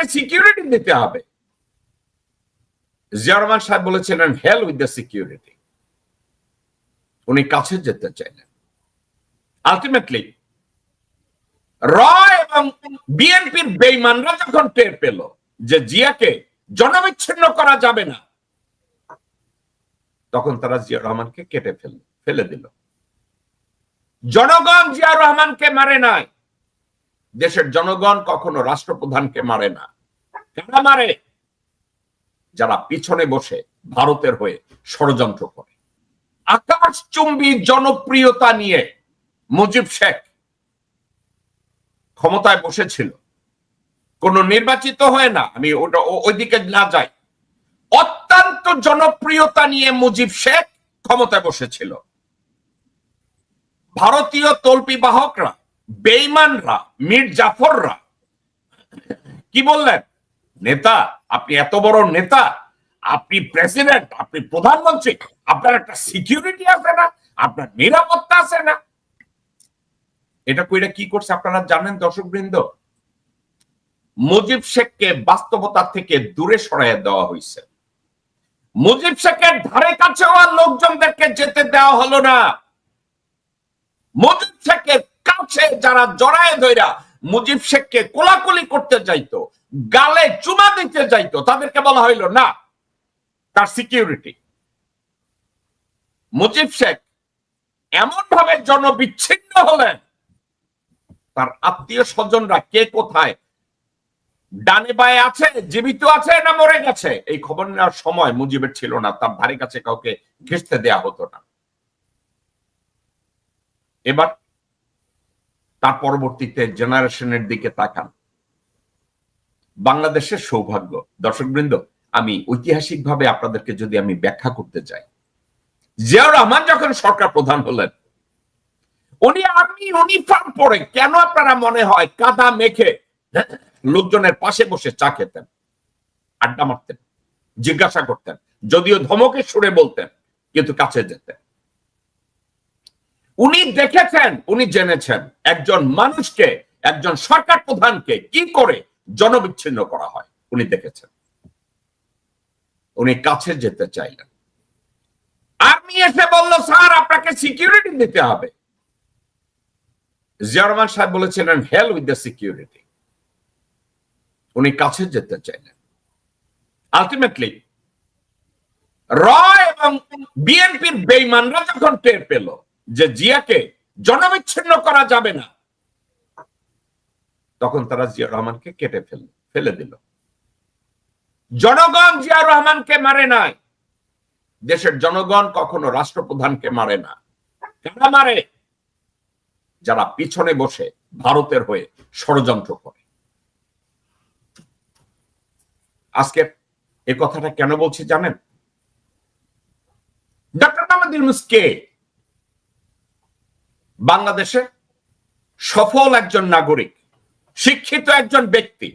আপনাকে সিকিউরিটি দিতে হবে। জিয়া রহমান সাহেব বলেছিলেন হেল উইথ দ্য সিকিউরিটি উনি কাছে যেতে চাইলেন। আলটিমেটলি র এবং বিএনপির বেইমানরা যখন টের পেল যে জিয়াকে জনবিচ্ছিন্ন করা যাবে না, তখন তারা জিয়া রহমানকে কেটে ফেল, ফেলে দিল। জনগণ জিয়া রহমানকে মারে নাই। দেশের জনগণ কখনো রাষ্ট্রপ্রধানকে মারে না। কারা মারে? যারা পিছনে বসে ভারতের হয়ে ষড়যন্ত্র করে। আকাশচুম্বী জনপ্রিয়তা নিয়ে মুজিব শেখ ক্ষমতায় বসেছিল। কোন নির্বাচিত হয় না, আমি ওটা ওইদিকে না যাই। অত্যন্ত জনপ্রিয়তা নিয়ে মুজিব শেখ ক্ষমতায় বসেছিল। ভারতীয় তল্পি বাহকরা বেইমানরা মীর জাফররা। কি বললেন? নেতা, আপনি এত বড় নেতা, আপনি প্রেসিডেন্ট, আপনি প্রধানমন্ত্রী, আপনার একটা সিকিউরিটি আছে না? আপনার নিরাপত্তা আছে না? এটা কইরা কি করছে আপনারা জানেন দর্শক বৃন্দ মুজিব শেখকে বাস্তবতা থেকে দূরে সরাইয়া দেওয়া হয়েছে মুজিব শেখের ধারে কাছেও আর লোকজনদেরকে যেতে দেওয়া হলো না। মুজিব শেখের কাছে যারা জড়ায় ধইরা মুজিব শেখকে কোলাকুলি করতে যাইতো, গালে চুমা দিতে যাইতো, তাদেরকে বলা হইল, না, তার সিকিউরিটি মুজিব শেখ এমন ভাবে জনবিচ্ছিন্ন হলেন, তার আত্মীয় স্বজনরা কে কোথায়, ডানে বায়ে আছে, জীবিত আছে না মরে গেছে? এই খবর নেওয়ার সময় মুজিবের ছিল না, তার ধারে কাছে কাউকে ঘেসতে দেয়া হতো না। এবার তার পরবর্তীতে জেনারেশনের দিকে তাকান। বাংলাদেশের সৌভাগ্য, দর্শকবৃন্দ, আমি ঐতিহাসিকভাবে আপনাদেরকে যদি আমি ব্যাখ্যা করতে চাই। জিয়াউর রহমান যখন সরকার প্রধান হলেন, উনি আর্মি ইউনিফর্ম পরে কেন আপনারা মনে হয় কাদা মেখে লোকজনের পাশে বসে চা খেতেন, আড্ডা মারতেন, জিজ্ঞাসা করতেন, যদিও ধমকে সুরে বলতেন, কিন্তু কাছে যেতেন। উনি দেখেছেন, উনি জেনেছেন একজন মানুষকে, একজন সরকার প্রধানকে কি করে জনবিচ্ছিন্ন করা হয়, উনি দেখেছেন। উনি কাছে যেতে চাইলেন। আর্মি এসে বলল, স্যার, আপনাকে সিকিউরিটি দিতে হবে। জিয়া রহমান সাহেব বলেছিলেন হেল উইথ দ্য সিকিউরিটি উনি কাছে যেতে চাইলেন। আলটিমেটলি র এবং বিএনপির বেইমানরা যখন টের পেল যে জিয়াকে জনবিচ্ছিন্ন করা যাবে না। তখন তারা জিয়া রহমানকে কেটে ফেল, ফেলে দিল। জনগণ জিয়া রহমানকে মারে নাই। দেশের জনগণ কখনো রাষ্ট্রপ্রধানকে মারে না। কারা মারে? যারা পিছনে বসে ভারতের হয়ে ষড়যন্ত্র করে। আজকে এ কথাটা কেন বলছি জানেন? ডক্টর মোহাম্মদ ইউনুস বাংলাদেশে সফল একজন নাগরিক, শিক্ষিত একজন ব্যক্তি,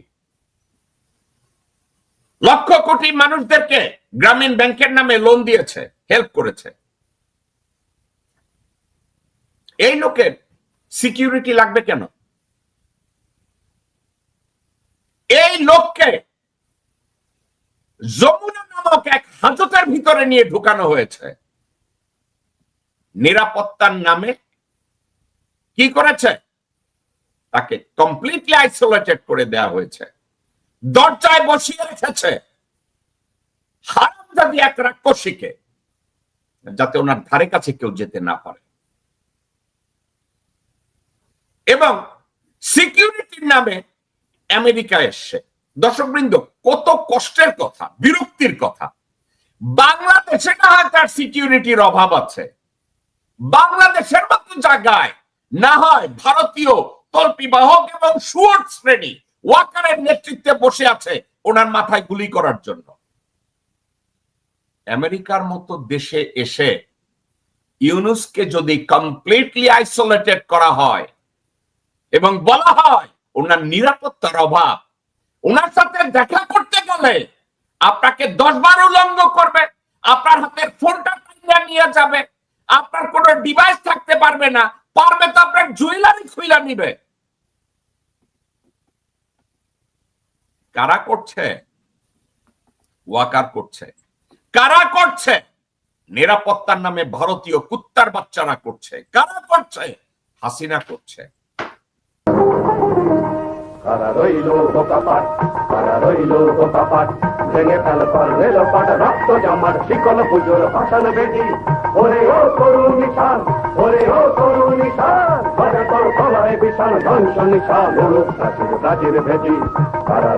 লক্ষ কোটি মানুষদেরকে গ্রামীণ ব্যাংকের নামে লোন দিয়েছে হেল্প করেছে। এই লোকের সিকিউরিটি লাগবে কেন? এই লোককে যমুনা নামক এক হাজতের ভিতরে নিয়ে ঢুকানো হয়েছে। নিরাপত্তার নামে কি করেছে? তাকে কমপ্লিটলি আইসোলেটেড করে দেয়া হয়েছে। দরজায় বসিয়ে রেখেছে। হারামজাদি এক রাক্ষসীকে, যাতে ওনার ধারে কাছে কেউ যেতে না পারে। এবং সিকিউরিটির নামে আমেরিকা এসছে। দর্শকবৃন্দ, কত কষ্টের কথা, বিরক্তির কথা। বাংলাদেশে না হয় তার সিকিউরিটির অভাব আছে। বাংলাদেশের মতো জায়গায় না হয় ভারতীয় তল্পিবাহক এবং সুয়ার শ্রেণি ওয়াকারের নেতৃত্বে বসে আছে ওনার মাথায় গুলি করার জন্য। আমেরিকার মতো দেশে এসে ইউনুসকে যদি কমপ্লিটলি আইসোলেটেড করা হয় এবং বলা হয় ওনার নিরাপত্তার অভাব, ওনার সাথে দেখা করতে গেলে আপনাকে দশ বার উলঙ্গ করবে, আপনার হাতের ফোনটা নিয়ে যাবে, আপনার কোনো ডিভাইস থাকতে পারবে না পারবে তো আপনার জুয়েলারি খুইলা নিবে। কারা করছে? ওয়াকার করছে। কারা করছে? নিরাপত্তার নামে ভারতীয় কুত্তার বাচ্চারা করছে। কারা করছে? হাসিনা করছে। ভেঙে ফেল পাট রক্ত জমাট শিকল পুজোর ভাষণ বেদি ওরে ও তরুণ নিশান, ওরে ও তরুণ নিশান বাজে তোর গলায় বিশাল ধ্বংস নিশান প্রাচীর ভেদি কারা